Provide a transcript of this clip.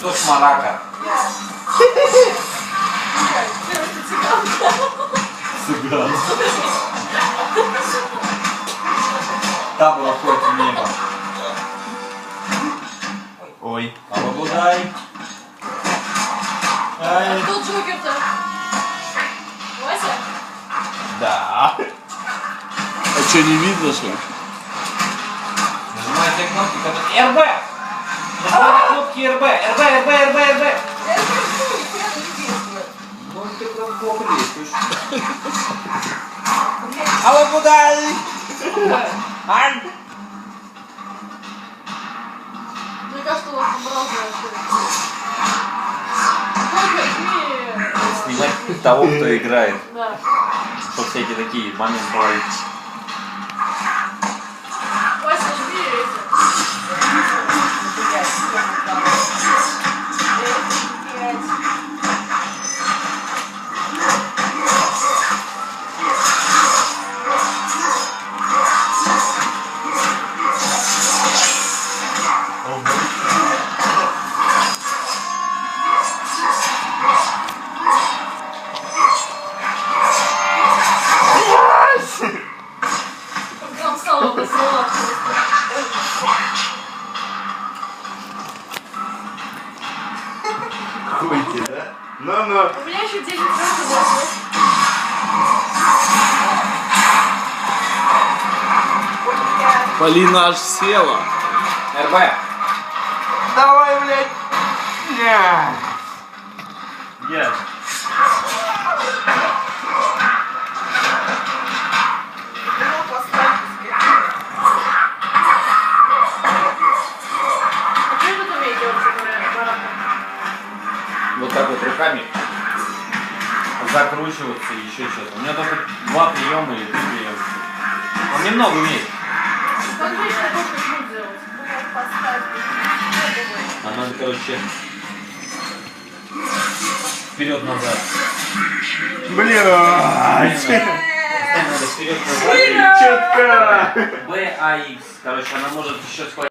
Кто шмарака? Цыган. Табула входит в небо. Ой. А Бабудай. Ай. Кто Джокер-то? Вася? Да. А что, не видно, что ли? Нажимаете кнопки, которые... РБ! Нажимаете Кнопки РБ, РБ, РБ, РБ, РБ. Я не знаю, нихуя не действует. Ну ты прям плохо действуешь. А Бабудай! Ань! Мне кажется, у вас ты... Снимать того, кто играет. Да. Чтобы всякие такие моменты ловить. Посылал. Хуйте, да? Ну-ну. У меня еще 10 раз было. Полина аж села. РБ. Давай, блядь. Ня. Я. Вот так вот руками закручиваться и еще что-то. У меня только два приема или три приема. Он немного умеет. А надо, короче, вперед-назад. Вперед-назад. Четко. Б, А. Короче, она может еще схватить.